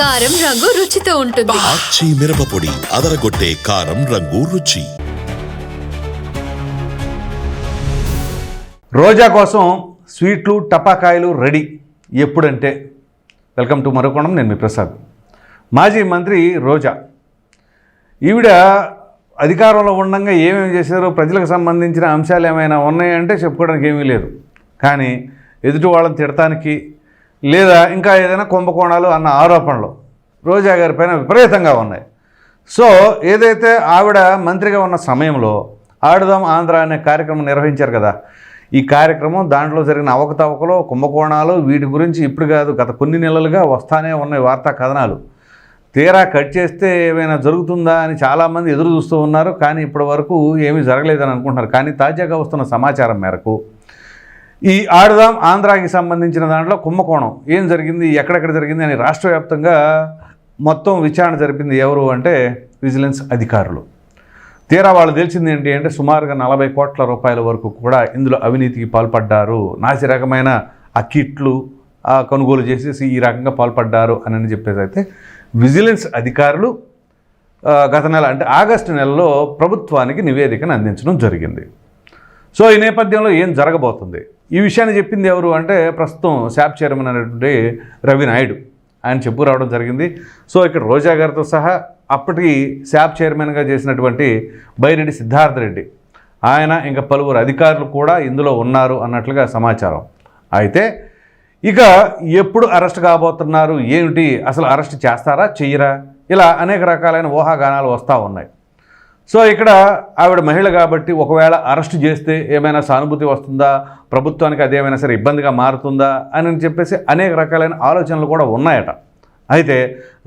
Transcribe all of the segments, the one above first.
కారం రంగు రుచితో ఉంటుంది. ఆచి మిరపపొడి అదరగొట్టే కారం రంగు రుచి. రోజా కోసం స్వీట్లు టపాకాయలు రెడీ. ఎప్పుడంటే వెల్కమ్ టు మరుకోణం నేను మీ ప్రసాద్. మాజీ మంత్రి రోజా. ఈవిడ అధికారంలో ఉండగా ఏమేమి చేశారో ప్రజలకు సంబంధించిన అంశాలు ఏమైనా ఉన్నాయంటే చెప్పుకోవడానికి ఏమీ లేదు. కానీ ఎదుటి వాళ్ళని తిడటానికి లేదా ఇంకా ఏదైనా కుంభకోణాలు అన్న ఆరోపణలు రోజా గారి పైన విపరీతంగా ఉన్నాయి. సో ఏదైతే ఆవిడ మంత్రిగా ఉన్న సమయంలో ఆడుదాం ఆంధ్ర అనే కార్యక్రమం నిర్వహించారు కదా ఈ కార్యక్రమం దాంట్లో జరిగిన అవకతవకలు కుంభకోణాలు వీటి గురించి ఇప్పుడు కాదు గత కొన్ని నెలలుగా వస్తానే ఉన్నాయి వార్తా కథనాలు. తీరా కట్ చేస్తే ఏమైనా జరుగుతుందా అని చాలామంది ఎదురు చూస్తూ ఉన్నారు కానీ ఇప్పటి వరకు ఏమీ జరగలేదని అనుకుంటున్నారు. కానీ తాజాగా వస్తున్న సమాచారం మేరకు ఈ ఆడుదాం ఆంధ్రాకి సంబంధించిన దాంట్లో కుంభకోణం. ఏం జరిగింది? ఎక్కడెక్కడ జరిగింది? అని రాష్ట్ర వ్యాప్తంగా మొత్తం విచారణ జరిపింది ఎవరు అంటే విజిలెన్స్ అధికారులు. తీరా వాళ్ళు తెలిసింది ఏంటి అంటే సుమారుగా నలభై కోట్ల రూపాయల వరకు కూడా ఇందులో అవినీతికి పాల్పడ్డారు. నాసి రకమైన ఆ కిట్లు కొనుగోలు చేసేసి ఈ రకంగా పాల్పడ్డారు అని చెప్పేసి అయితే విజిలెన్స్ అధికారులు గత నెల అంటే ఆగస్టు నెలలో ప్రభుత్వానికి నివేదికను అందించడం జరిగింది. సో ఈ నేపథ్యంలో ఏం జరగబోతుంది? ఈ విషయాన్ని చెప్పింది ఎవరు అంటే ప్రస్తుతం శాప్ చైర్మన్ అనేటువంటి రవి నాయుడు. ఆయన చెప్పు రావడం జరిగింది. సో ఇక్కడ రోజా గారితో సహా అప్పటికి శాప్ చైర్మన్గా చేసినటువంటి బైరెడ్డి సిద్ధార్థ రెడ్డి. ఆయన ఇంకా పలువురు అధికారులు కూడా ఇందులో ఉన్నారు అన్నట్లుగా సమాచారం. అయితే ఇక ఎప్పుడు అరెస్ట్ కాబోతున్నారు? ఏమిటి? అసలు అరెస్ట్ చేస్తారా? చెయ్యరా? ఇలా అనేక రకాలైన ఊహాగానాలు వస్తూ ఉన్నాయి. సో ఇక్కడ ఆవిడ మహిళ కాబట్టి ఒకవేళ అరెస్ట్ చేస్తే ఏమైనా సానుభూతి వస్తుందా? ప్రభుత్వానికి అదేమైనా సరే ఇబ్బందిగా మారుతుందా? అని చెప్పేసి అనేక రకాలైన ఆలోచనలు కూడా ఉన్నాయట. అయితే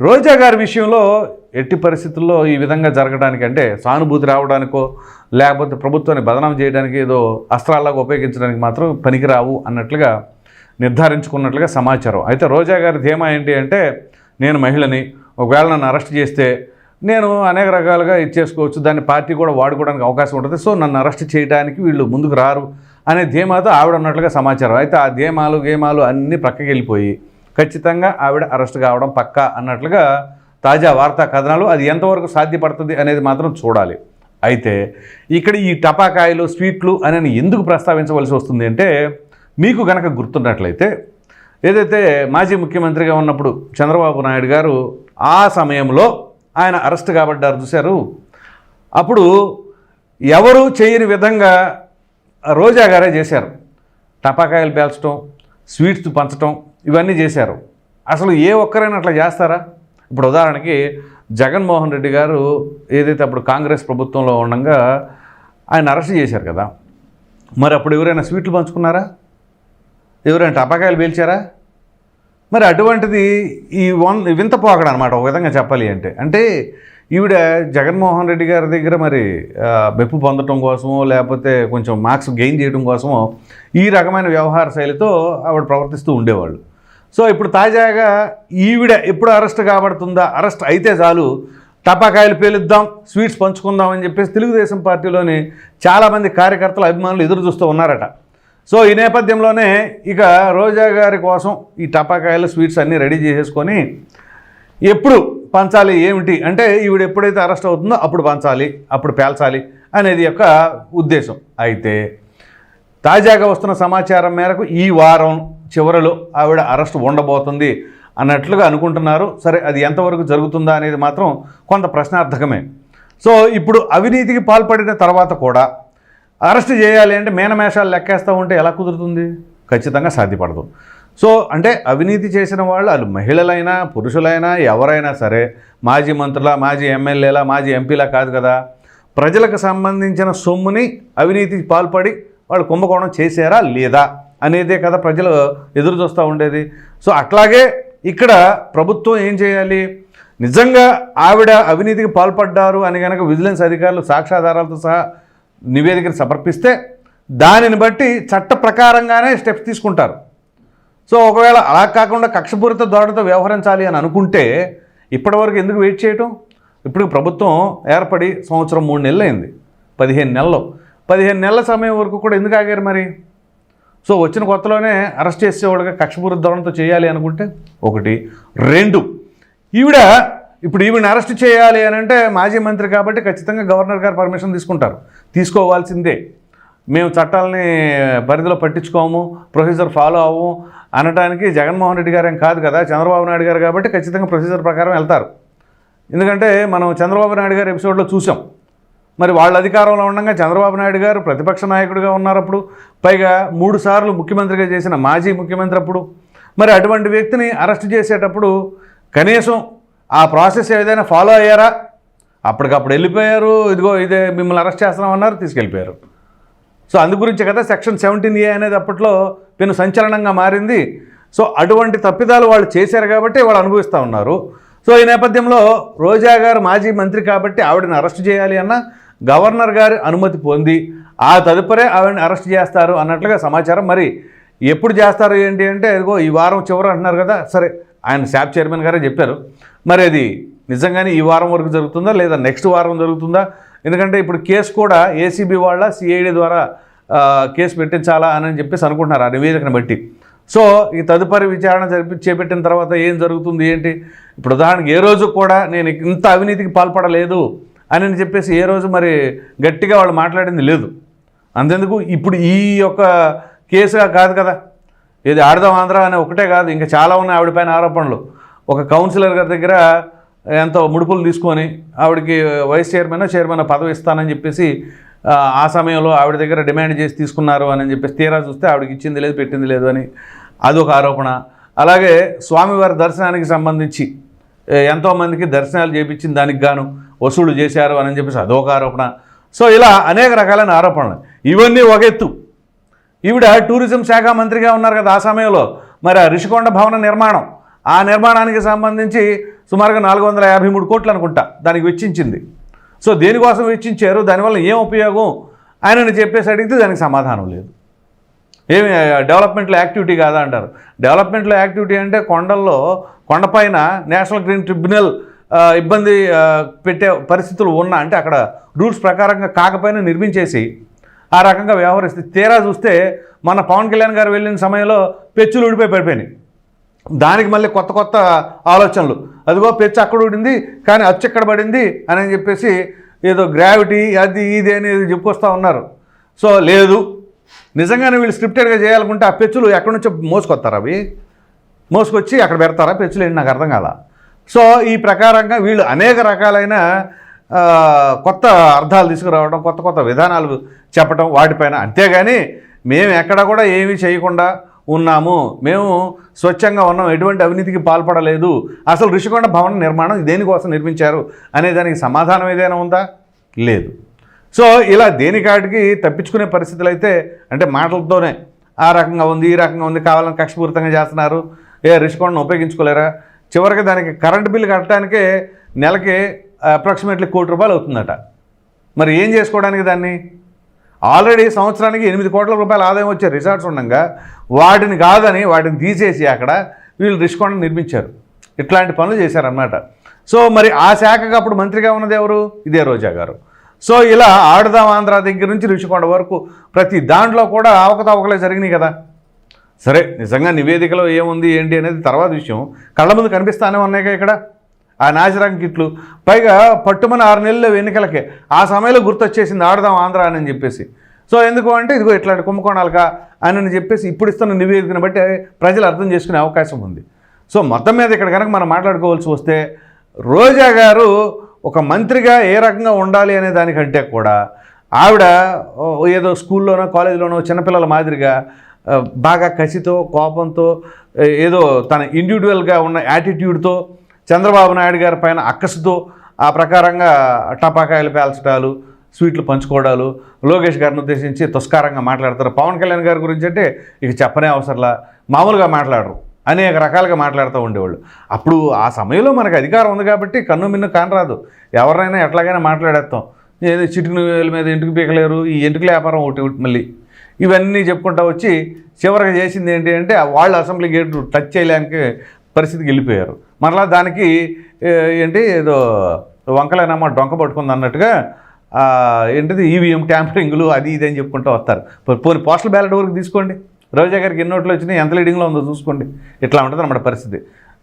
రోజా గారి విషయంలో ఎట్టి పరిస్థితుల్లో ఈ విధంగా జరగడానికి అంటే సానుభూతి రావడానికో లేకపోతే ప్రభుత్వాన్ని బదనాం చేయడానికి ఏదో అస్త్రాల్లాగా ఉపయోగించడానికి మాత్రం పనికిరావు అన్నట్లుగా నిర్ధారించుకున్నట్లుగా సమాచారం. అయితే రోజా గారి ధీమా ఏంటి అంటే నేను మహిళని ఒకవేళ నన్ను అరెస్ట్ చేస్తే నేను అనేక రకాలుగా ఇచ్చేసుకోవచ్చు దాన్ని పార్టీ కూడా వాడుకోవడానికి అవకాశం ఉంటుంది. సో నన్ను అరెస్ట్ చేయడానికి వీళ్ళు ముందుకు రారు అనే ధీమాతో ఆవిడ ఉన్నట్లుగా సమాచారం. అయితే ఆ ధీమాలు గేమాలు అన్నీ ప్రక్కకి వెళ్ళిపోయి ఖచ్చితంగా ఆవిడ అరెస్ట్ కావడం పక్కా అన్నట్లుగా తాజా వార్తా కథనాలు అది ఎంతవరకు సాధ్యపడుతుంది అనేది మాత్రం చూడాలి. అయితే ఇక్కడ ఈ టపాకాయలు స్వీట్లు అని ఎందుకు ప్రస్తావించవలసి వస్తుంది అంటే మీకు కనుక గుర్తున్నట్లయితే ఏదైతే మాజీ ముఖ్యమంత్రిగా ఉన్నప్పుడు చంద్రబాబు నాయుడు గారు ఆ సమయంలో ఆయన అరెస్ట్ కాబడ్డారు చూశారు. అప్పుడు ఎవరు చేయని విధంగా రోజా గారే చేశారు. టపాకాయలు పేల్చడం స్వీట్స్ పంచడం ఇవన్నీ చేశారు. అసలు ఏ ఒక్కరైనా అట్లా చేస్తారా? ఇప్పుడు ఉదాహరణకి జగన్మోహన్ రెడ్డి గారు ఏదైతే అప్పుడు కాంగ్రెస్ ప్రభుత్వంలో ఉండగా ఆయన అరెస్ట్ చేశారు కదా. మరి అప్పుడు ఎవరైనా స్వీట్లు పంచుకున్నారా? ఎవరైనా టపాకాయలు పేల్చారా? మరి అటువంటిది ఈ వన్ వింత పోకడ అనమాట ఒక విధంగా చెప్పాలి అంటే. అంటే ఈవిడ జగన్మోహన్ రెడ్డి గారి దగ్గర మరి మెప్పు పొందటం కోసమో లేకపోతే కొంచెం మార్క్స్ గెయిన్ చేయడం కోసమో ఈ రకమైన వ్యవహార శైలితో ఆవిడ ప్రవర్తిస్తూ ఉండేవాళ్ళు. సో ఇప్పుడు తాజాగా ఈవిడ ఎప్పుడు అరెస్ట్ కాబడుతుందా అరెస్ట్ అయితే చాలు టపాకాయలు పేలుద్దాం స్వీట్స్ పంచుకుందాం అని చెప్పేసి తెలుగుదేశం పార్టీలోని చాలామంది కార్యకర్తలు అభిమానులు ఎదురు చూస్తూ ఉన్నారట. సో ఈ నేపథ్యంలోనే ఇక రోజా గారి కోసం ఈ టపాకాయలు స్వీట్స్ అన్నీ రెడీ చేసేసుకొని ఎప్పుడు పంచాలి ఏమిటి అంటే ఈవిడ ఎప్పుడైతే అరెస్ట్ అవుతుందో అప్పుడు పంచాలి అప్పుడు పేల్చాలి అనేది యొక్క ఉద్దేశం. అయితే తాజాగా వస్తున్న సమాచారం మేరకు ఈ వారం చివరిలో ఆవిడ అరెస్ట్ ఉండబోతుంది అన్నట్లుగా అనుకుంటున్నారు. సరే అది ఎంతవరకు జరుగుతుందా అనేది మాత్రం కొంత ప్రశ్నార్థకమే. సో ఇప్పుడు అవినీతికి పాల్పడిన తర్వాత కూడా అరెస్ట్ చేయాలి అంటే మేనమేషాలు లెక్కేస్తూ ఉంటే ఎలా కుదురుతుంది? ఖచ్చితంగా సాధ్యపడదు. సో అంటే అవినీతి చేసిన వాళ్ళు వాళ్ళు మహిళలైనా పురుషులైనా ఎవరైనా సరే మాజీ మంత్రుల మాజీ ఎమ్మెల్యేల మాజీ ఎంపీలా కాదు కదా ప్రజలకు సంబంధించిన సొమ్ముని అవినీతికి పాల్పడి వాళ్ళు కుంభకోణం చేశారా లేదా అనేదే కదా ప్రజలు ఎదురు చూస్తూ ఉండేది. సో అట్లాగే ఇక్కడ ప్రభుత్వం ఏం చేయాలి? నిజంగా ఆవిడ అవినీతికి పాల్పడ్డారు అని కనుక విజిలెన్స్ అధికారులు సాక్ష్యాధారాలతో సహా నివేదికను సమర్పిస్తే దానిని బట్టి చట్ట ప్రకారంగానే స్టెప్స్ తీసుకుంటారు. సో ఒకవేళ అలా కాకుండా కక్షపూరిత ధోరణితో వ్యవహరించాలి అని అనుకుంటే ఇప్పటివరకు ఎందుకు వెయిట్ చేయటం? ఇప్పుడు ప్రభుత్వం ఏర్పడి సంవత్సరం మూడు నెలలు అయింది పదిహేను నెలలు. పదిహేను నెలల సమయం వరకు కూడా ఎందుకు ఆగారు మరి? సో వచ్చిన కొత్తలోనే అరెస్ట్ చేసేవాళ్ళుగా కక్షపూరిత ధోరణితో చేయాలి అనుకుంటే ఒకటి. రెండు ఈవిడ ఇప్పుడు ఈవిని అరెస్ట్ చేయాలి అని అంటే మాజీ మంత్రి కాబట్టి ఖచ్చితంగా గవర్నర్ గారు పర్మిషన్ తీసుకుంటారు. తీసుకోవాల్సిందే. మేము చట్టాలని పరిధిలో పట్టించుకోము ప్రొసీజర్ ఫాలో అవ్వము అనడానికి జగన్మోహన్ రెడ్డి గారు ఏం కాదు కదా చంద్రబాబు నాయుడు గారు కాబట్టి ఖచ్చితంగా ప్రొసీజర్ ప్రకారం వెళ్తారు. ఎందుకంటే మనం చంద్రబాబు నాయుడు గారు ఎపిసోడ్లో చూసాం. మరి వాళ్ళ అధికారంలో ఉండగా చంద్రబాబు నాయుడు గారు ప్రతిపక్ష నాయకుడిగా ఉన్నప్పుడు పైగా మూడు సార్లు ముఖ్యమంత్రిగా చేసిన మాజీ ముఖ్యమంత్రి అప్పుడు మరి అటువంటి వ్యక్తిని అరెస్ట్ చేసేటప్పుడు కనీసం ఆ ప్రాసెస్ ఏదైనా ఫాలో అయ్యారా? అప్పటికప్పుడు వెళ్ళిపోయారు ఇదిగో ఇదే మిమ్మల్ని అరెస్ట్ చేస్తామన్నారు తీసుకెళ్ళిపోయారు. సో అందు గురించి కదా సెక్షన్ సెవెంటీన్ ఏ అనేది అప్పట్లో పెను సంచలనంగా మారింది. సో అటువంటి తప్పిదాలు వాళ్ళు చేశారు కాబట్టి వాళ్ళు అనుభవిస్తూ ఉన్నారు. సో ఈ నేపథ్యంలో రోజా గారు మాజీ మంత్రి కాబట్టి ఆవిడని అరెస్ట్ చేయాలి అన్న గవర్నర్ గారి అనుమతి పొంది ఆ తదుపరే ఆవిడని అరెస్ట్ చేస్తారు అన్నట్లుగా సమాచారం. మరి ఎప్పుడు చేస్తారు ఏంటి అంటే ఇదిగో ఈ వారం చివర అంటున్నారు కదా సరే ఆయన శాప్ చైర్మన్ గారే చెప్పారు. మరి అది నిజంగానే ఈ వారం వరకు జరుగుతుందా లేదా నెక్స్ట్ వారం జరుగుతుందా? ఎందుకంటే ఇప్పుడు కేసు కూడా ఏసీబీ వాళ్ళ సిఐడి ద్వారా కేసు పెట్టించాలా అని చెప్పేసి అనుకుంటున్నారు ఆ నివేదికను బట్టి. సో ఈ తదుపరి విచారణ జరిపి చేపట్టిన తర్వాత ఏం జరుగుతుంది ఏంటి? ఇప్పుడు ఉదాహరణకి ఏ రోజు కూడా నేను ఇంత అవినీతికి పాల్పడలేదు అని చెప్పేసి ఏ రోజు మరి గట్టిగా వాళ్ళు మాట్లాడింది లేదు. అంతెందుకు? ఇప్పుడు ఈ యొక్క కేసుగా కాదు కదా. ఇది ఆడదాం ఆంధ్ర అనే ఒకటే కాదు ఇంకా చాలా ఉన్నాయి ఆవిడపైన ఆరోపణలు. ఒక కౌన్సిలర్ గారి దగ్గర ఎంతో ముడుపులు తీసుకొని ఆవిడకి వైస్ చైర్మన్ చైర్మన్ పదవి ఇస్తానని చెప్పేసి ఆ, సమయంలో ఆవిడ దగ్గర డిమాండ్ చేసి తీసుకున్నారు అని చెప్పేసి తీరా చూస్తే ఆవిడకి ఇచ్చింది లేదు పెట్టింది లేదు అని అదొక ఆరోపణ. అలాగే స్వామివారి దర్శనానికి సంబంధించి ఎంతోమందికి దర్శనాలు చేయించిన దానికి గాను వసూలు చేశారు అని చెప్పేసి అదొక ఆరోపణ. సో ఇలా అనేక రకాలైన ఆరోపణలు. ఇవన్నీ ఒక ఎత్తు. ఈవిడ టూరిజం శాఖ మంత్రిగా ఉన్నారు కదా ఆ సమయంలో. మరి ఆ రిషికొండ భవన నిర్మాణం ఆ నిర్మాణానికి సంబంధించి సుమారుగా నాలుగు వందల యాభై మూడు కోట్లు అనుకుంటా దానికి వెచ్చించింది. సో దేనికోసం వెచ్చించారు దానివల్ల ఏం ఉపయోగం ఆయనని చెప్పేసి అడిగితే దానికి సమాధానం లేదు. ఏమి డెవలప్మెంట్లో యాక్టివిటీ కాదా అంటారు. డెవలప్మెంట్లో యాక్టివిటీ అంటే కొండల్లో కొండపైన నేషనల్ గ్రీన్ ట్రిబ్యునల్ ఇబ్బంది పెట్టే పరిస్థితులు ఉన్నా అంటే అక్కడ రూల్స్ ప్రకారంగా కాకపోయినా నిర్మించేసి ఆ రకంగా వ్యవహరిస్తే తీరా చూస్తే మన పవన్ కళ్యాణ్ గారు వెళ్ళిన సమయంలో పెచ్చులు ఊడిపోయి పడిపోయినాయి. దానికి మళ్ళీ కొత్త కొత్త ఆలోచనలు. అదిగో పెచ్చు అక్కడ ఊడింది కానీ అచ్చు ఎక్కడ పడింది అని చెప్పేసి ఏదో గ్రావిటీ అది ఇది అనేది చెప్పుకొస్తూ ఉన్నారు. సో లేదు. నిజంగానే వీళ్ళు స్క్రిప్టెడ్గా చేయాలనుకుంటే ఆ పెచ్చులు ఎక్కడి నుంచో మోసుకొస్తారు అవి? మోసుకొచ్చి అక్కడ పెడతారా? పెచ్చులు ఏంటి? నాకు అర్థం కాల. సో ఈ ప్రకారంగా వీళ్ళు అనేక రకాలైన కొత్త అర్థాలు తీసుకురావడం కొత్త కొత్త విధానాలు చెప్పడం వాటిపైన. అంతేగాని మేము ఎక్కడ కూడా ఏమీ చేయకుండా ఉన్నాము. మేము స్వచ్ఛంగా ఉన్నాం. ఎటువంటి అవినీతికి పాల్పడలేదు. అసలు ఋషికొండ భవన నిర్మాణం దేనికోసం నిర్మించారు అనే దానికి సమాధానం ఏదైనా ఉందా? లేదు. సో ఇలా దేనికాటికి తప్పించుకునే పరిస్థితులు అయితే అంటే మాటలతోనే ఆ రకంగా ఉంది ఈ రకంగా ఉంది కావాలని కక్షపూరితంగా చేస్తున్నారు. ఏ రిషికొండను ఉపయోగించుకోలేరా? చివరికి దానికి కరెంట్ బిల్లు కట్టడానికే నెలకి అప్రాక్సిమేట్లీ కోటి రూపాయలు అవుతుందట. మరి ఏం చేసుకోవడానికి దాన్ని? ఆల్రెడీ సంవత్సరానికి ఎనిమిది కోట్ల రూపాయల ఆదాయం వచ్చే రిసార్ట్స్ ఉండగా వాటిని కాదని వాటిని తీసేసి అక్కడ వీళ్ళు రిషికొండ నిర్మించారు. ఇట్లాంటి పనులు చేశారన్నమాట. సో మరి ఆ శాఖకు అప్పుడు మంత్రిగా ఉన్నది ఎవరు? ఇదే రోజా గారు. సో ఇలా ఆడదాం ఆంధ్ర దగ్గర నుంచి రుషికొండ వరకు ప్రతి దాంట్లో కూడా అవకతవకలే జరిగినాయి కదా. సరే నిజంగా నివేదికలో ఏముంది ఏంటి అనేది తర్వాత విషయం. కళ్ళ ముందు కనిపిస్తానే ఉన్నాయిగా ఇక్కడ. ఆ నాశరం కిట్లు. పైగా పట్టుమని ఆరు నెలలు ఎన్నికలకే. ఆ సమయంలో గుర్తొచ్చేసింది ఆడదాం ఆంధ్ర అని చెప్పేసి. సో ఎందుకు అంటే ఇదిగో ఇట్లాంటి కుంభకోణాలుగా అని చెప్పేసి ఇప్పుడు ఇస్తున్న నివేదికను బట్టి ప్రజలు అర్థం చేసుకునే అవకాశం ఉంది. సో మొత్తం మీద ఇక్కడ కనుక మనం మాట్లాడుకోవాల్సి వస్తే రోజా గారు ఒక మంత్రిగా ఏ రకంగా ఉండాలి అనే దానికంటే కూడా ఆవిడ ఓ, ఏదో స్కూల్లోనో కాలేజీలోనో చిన్నపిల్లల మాదిరిగా బాగా కసితో కోపంతో ఏదో తన ఇండివిజువల్గా ఉన్న యాటిట్యూడ్తో చంద్రబాబు నాయుడు గారి పైన అక్కసుతో ఆ ప్రకారంగా టపాకాయలు పేల్చడాలు స్వీట్లు పంచుకోవడాలు లోకేష్ గారిని ఉద్దేశించి తుస్కారంగా మాట్లాడతారు. పవన్ కళ్యాణ్ గారి గురించి అంటే ఇక చెప్పనే అవసరంలా. మామూలుగా మాట్లాడరు. అనేక రకాలుగా మాట్లాడుతూ ఉండేవాళ్ళు. అప్పుడు ఆ సమయంలో మనకు అధికారం ఉంది కాబట్టి కన్ను మిన్ను కానరాదు ఎవరినైనా ఎట్లాగైనా మాట్లాడేస్తాం. ఏదో చిటుకుని వేల మీద ఇంటికి పీకలేరు? ఈ ఎంటుకల వ్యాపారం ఒకటి ఒకటి మళ్ళీ. ఇవన్నీ చెప్పుకుంటా వచ్చి చివరికి చేసింది ఏంటి అంటే వాళ్ళు అసెంబ్లీ గేట్ టచ్ చేయలేనికి పరిస్థితికి వెళ్ళిపోయారు. మరలా దానికి ఏంటి ఏదో వంకలైనమ్మ డొంక పట్టుకుంది అన్నట్టుగా ఏంటిది ఈవీఎం ట్యాంపరింగ్లు అది ఇది అని చెప్పుకుంటూ వస్తారు. పోనీ పోస్టల్ బ్యాలెట్ వరకు తీసుకోండి? రోజా గారికి ఎన్ని నోట్లు వచ్చినాయి ఎంత లీడింగ్లో ఉందో చూసుకోండి. ఇట్లా ఉంటుంది అన్నమాట పరిస్థితి.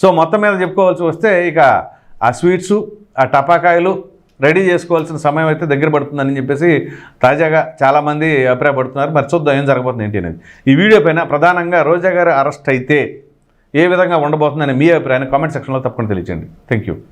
సో మొత్తం మీద చెప్పుకోవాల్సి వస్తే ఇక ఆ స్వీట్సు ఆ టపాకాయలు రెడీ చేసుకోవాల్సిన సమయం అయితే దగ్గర పడుతుందని చెప్పేసి తాజాగా చాలామంది అభిప్రాయపడుతున్నారు. మరి చూద్దాం ఏం జరగబోతుంది ఏంటి అనేది. ఈ వీడియో పైన ప్రధానంగా రోజా గారు అరెస్ట్ అయితే ఏ విధంగా ఉండబోతుందని మీ అభిప్రాయాన్ని కామెంట్ సెక్షన్లో తప్పకుండా తెలియజేయండి థ్యాంక్